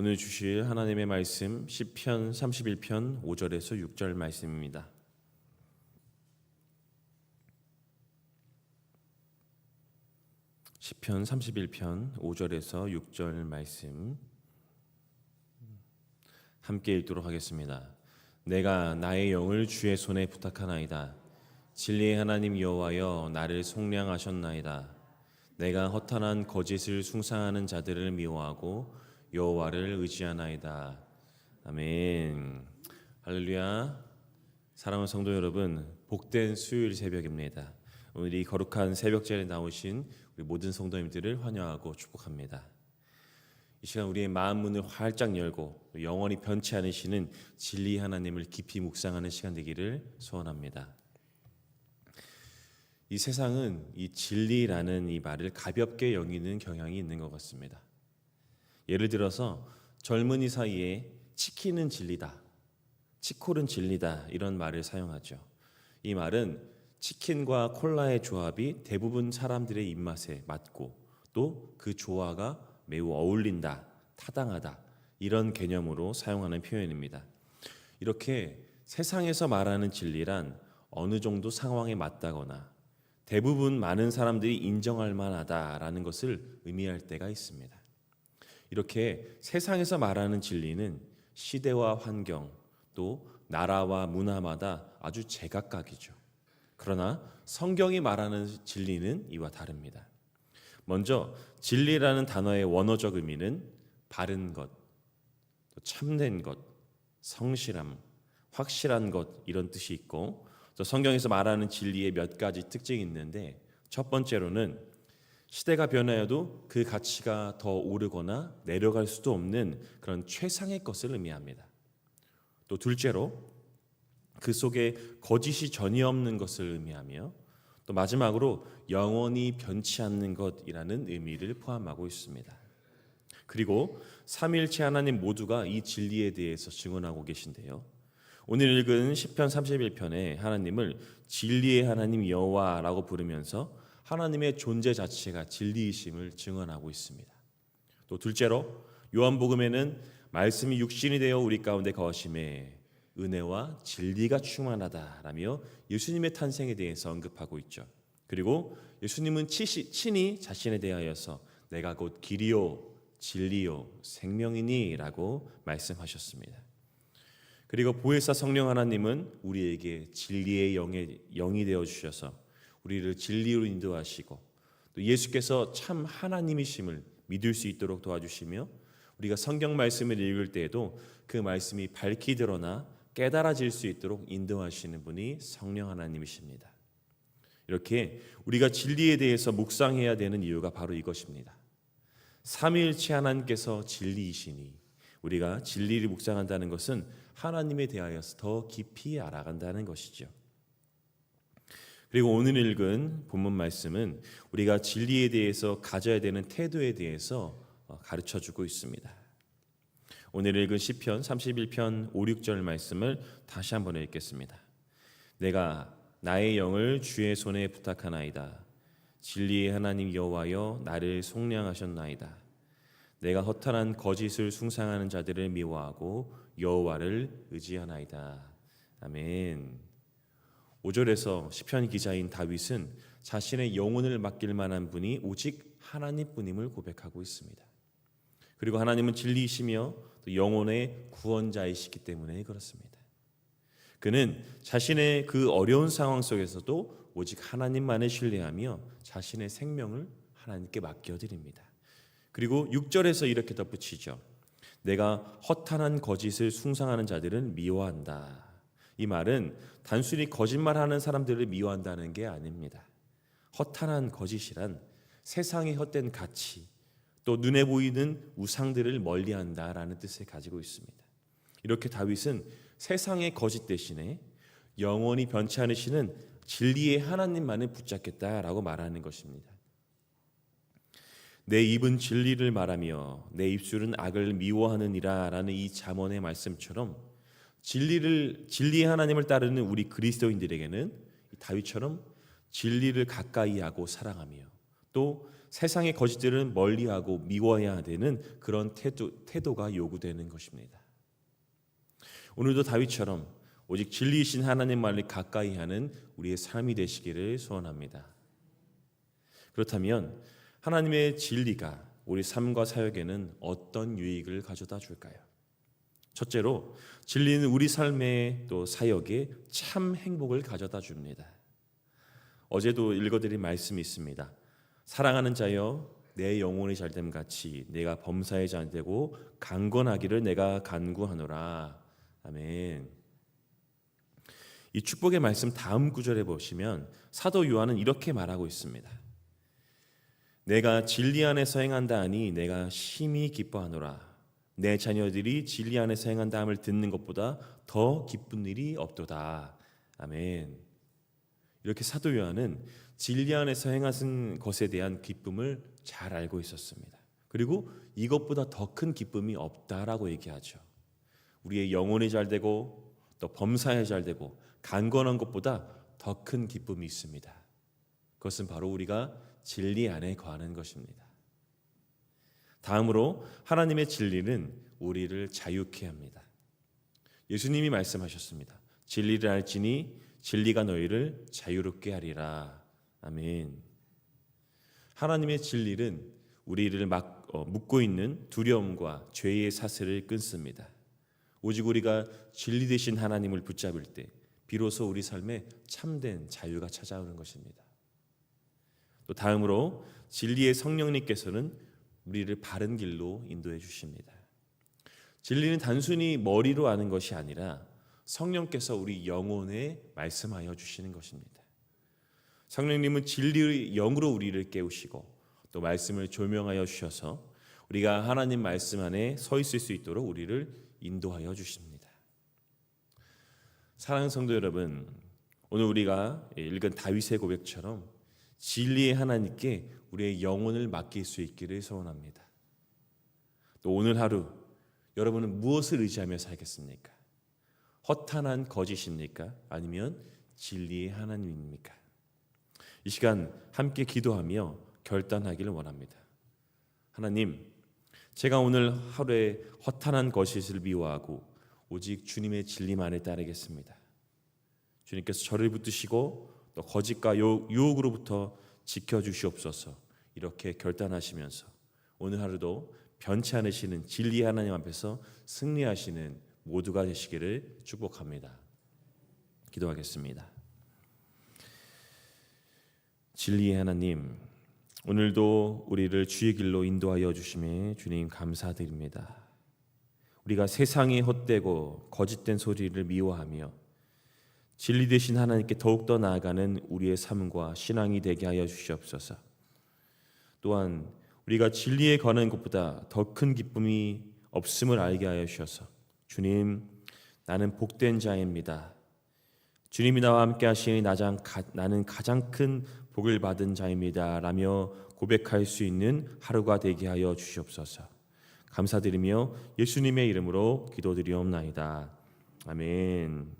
오늘 주실 하나님의 말씀 시편 31편 5절에서 6절 말씀입니다. 시편 31편 5절에서 6절 말씀 함께 읽도록 하겠습니다. 내가 나의 영을 주의 손에 부탁하나이다. 진리의 하나님 여호와여 나를 속량하셨나이다. 내가 허탄한 거짓을 숭상하는 자들을 미워하고 여호와를 의지하나이다. 아멘. 할렐루야. 사랑하는 성도 여러분, 복된 수요일 새벽입니다. 오늘 이 거룩한 새벽전에 나오신 우리 모든 성도님들을 환영하고 축복합니다. 이 시간 우리의 마음 문을 활짝 열고 영원히 변치 않으시는 진리 하나님을 깊이 묵상하는 시간 되기를 소원합니다. 이 세상은 이 진리라는 이 말을 가볍게 여기는 경향이 있는 것 같습니다. 예를 들어서 젊은이 사이에 치킨은 진리다, 치콜은 진리다 이런 말을 사용하죠. 이 말은 치킨과 콜라의 조합이 대부분 사람들의 입맛에 맞고 또 그 조화가 매우 어울린다, 타당하다 이런 개념으로 사용하는 표현입니다. 이렇게 세상에서 말하는 진리란 어느 정도 상황에 맞다거나 대부분 많은 사람들이 인정할 만하다라는 것을 의미할 때가 있습니다. 이렇게 세상에서 말하는 진리는 시대와 환경 또 나라와 문화마다 아주 제각각이죠. 그러나 성경이 말하는 진리는 이와 다릅니다. 먼저 진리라는 단어의 원어적 의미는 바른 것, 또 참된 것, 성실함, 확실한 것 이런 뜻이 있고 또 성경에서 말하는 진리의 몇 가지 특징이 있는데 첫 번째로는 시대가 변하여도 그 가치가 더 오르거나 내려갈 수도 없는 그런 최상의 것을 의미합니다. 또 둘째로 그 속에 거짓이 전혀 없는 것을 의미하며 또 마지막으로 영원히 변치 않는 것이라는 의미를 포함하고 있습니다. 그리고 삼일체 하나님 모두가 이 진리에 대해서 증언하고 계신데요. 오늘 읽은 시편 31편에 하나님을 진리의 하나님 여호와라고 부르면서 하나님의 존재 자체가 진리이심을 증언하고 있습니다. 또 둘째로 요한복음에는 말씀이 육신이 되어 우리 가운데 거하심에 은혜와 진리가 충만하다라며 예수님의 탄생에 대해서 언급하고 있죠. 그리고 예수님은 치시, 친히 자신에 대하여서 내가 곧 길이요 진리요 생명이니라고 말씀하셨습니다. 그리고 보혜사 성령 하나님은 우리에게 진리의 영의 영이 되어 주셔서 우리를 진리로 인도하시고 또 예수께서 참 하나님이심을 믿을 수 있도록 도와주시며 우리가 성경 말씀을 읽을 때에도 그 말씀이 밝히 드러나 깨달아질 수 있도록 인도하시는 분이 성령 하나님이십니다. 이렇게 우리가 진리에 대해서 묵상해야 되는 이유가 바로 이것입니다. 삼위일체 하나님께서 진리이시니 우리가 진리를 묵상한다는 것은 하나님에 대하여서 더 깊이 알아간다는 것이죠. 그리고 오늘 읽은 본문 말씀은 우리가 진리에 대해서 가져야 되는 태도에 대해서 가르쳐 주고 있습니다. 오늘 읽은 시편 31편 5, 6절 말씀을 다시 한번 읽겠습니다. 내가 나의 영을 주의 손에 부탁하나이다. 진리의 하나님 여호와여 나를 속량하셨나이다. 내가 허탄한 거짓을 숭상하는 자들을 미워하고 여호와를 의지하나이다. 아멘. 5절에서 시편 기자인 다윗은 자신의 영혼을 맡길 만한 분이 오직 하나님뿐임을 고백하고 있습니다. 그리고 하나님은 진리이시며 또 영혼의 구원자이시기 때문에 그렇습니다. 그는 자신의 그 어려운 상황 속에서도 오직 하나님만을 신뢰하며 자신의 생명을 하나님께 맡겨드립니다. 그리고 6절에서 이렇게 덧붙이죠. 내가 허탄한 거짓을 숭상하는 자들은 미워한다. 이 말은 단순히 거짓말하는 사람들을 미워한다는 게 아닙니다. 허탄한 거짓이란 세상의 헛된 가치, 또 눈에 보이는 우상들을 멀리한다라는 뜻을 가지고 있습니다. 이렇게 다윗은 세상의 거짓 대신에 영원히 변치 않으시는 진리의 하나님만을 붙잡겠다라고 말하는 것입니다. 내 입은 진리를 말하며 내 입술은 악을 미워하느니라라는 이 잠언의 말씀처럼 진리를 진리의 하나님을 따르는 우리 그리스도인들에게는 다윗처럼 진리를 가까이 하고 사랑하며 또 세상의 거짓들은 멀리하고 미워해야 되는 그런 태도, 태도가 요구되는 것입니다. 오늘도 다윗처럼 오직 진리이신 하나님 말을 가까이 하는 우리의 삶이 되시기를 소원합니다. 그렇다면 하나님의 진리가 우리 삶과 사역에는 어떤 유익을 가져다 줄까요? 첫째로 진리는 우리 삶의 또 사역에 참 행복을 가져다 줍니다. 어제도 읽어드린 말씀이 있습니다. 사랑하는 자여 내 영혼이 잘됨 같이 내가 범사에 잘되고 강건하기를 내가 간구하노라. 아멘. 이 축복의 말씀 다음 구절에 보시면 사도 요한은 이렇게 말하고 있습니다. 내가 진리 안에서 행한다 하니 내가 심히 기뻐하노라. 내 자녀들이 진리 안에서 행한 다 함을 듣는 것보다 더 기쁜 일이 없도다. 아멘. 이렇게 사도 요한은 진리 안에서 행하신 것에 대한 기쁨을 잘 알고 있었습니다. 그리고 이것보다 더 큰 기쁨이 없다라고 얘기하죠. 우리의 영혼이 잘 되고 또 범사에 잘 되고 강건한 것보다 더 큰 기쁨이 있습니다. 그것은 바로 우리가 진리 안에 거하는 것입니다. 다음으로 하나님의 진리는 우리를 자유케 합니다. 예수님이 말씀하셨습니다. 진리를 알지니 진리가 너희를 자유롭게 하리라. 아멘. 하나님의 진리는 우리를 막 어, 묶고 있는 두려움과 죄의 사슬을 끊습니다. 오직 우리가 진리 되신 하나님을 붙잡을 때 비로소 우리 삶에 참된 자유가 찾아오는 것입니다. 또 다음으로 진리의 성령님께서는 우리를 바른 길로 인도해 주십니다. 진리는 단순히 머리로 아는 것이 아니라 성령께서 우리 영혼에 말씀하여 주시는 것입니다. 성령님은 진리의 영으로 우리를 깨우시고 또 말씀을 조명하여 주셔서 우리가 하나님 말씀 안에 서 있을 수 있도록 우리를 인도하여 주십니다. 사랑하는 성도 여러분, 오늘 우리가 읽은 다윗의 고백처럼 진리의 하나님께 우리의 영혼을 맡길 수 있기를 소원합니다. 또 오늘 하루 여러분은 무엇을 의지하며 살겠습니까? 허탄한 거짓입니까? 아니면 진리의 하나님입니까? 이 시간 함께 기도하며 결단하기를 원합니다. 하나님, 제가 오늘 하루에 허탄한 거짓을 미워하고 오직 주님의 진리만을 따르겠습니다. 주님께서 저를 붙드시고 또 거짓과 유혹으로부터 지켜 주시옵소서. 이렇게 결단하시면서 오늘 하루도 변치 않으시는 진리 하나님 앞에서 승리하시는 모두가 되시기를 축복합니다. 기도하겠습니다. 진리의 하나님, 오늘도 우리를 주의 길로 인도하여 주심에 주님 감사드립니다. 우리가 세상에 헛되고 거짓된 소리를 미워하며 진리 되신 하나님께 더욱더 나아가는 우리의 삶과 신앙이 되게 하여 주시옵소서. 또한 우리가 진리에 거는 것보다 더 큰 기쁨이 없음을 알게 하여 주셔서 주님 나는 복된 자입니다. 주님이 나와 함께 하시니 나는 가장 큰 복을 받은 자입니다. 라며 고백할 수 있는 하루가 되게 하여 주시옵소서. 감사드리며 예수님의 이름으로 기도드리옵나이다. 아멘.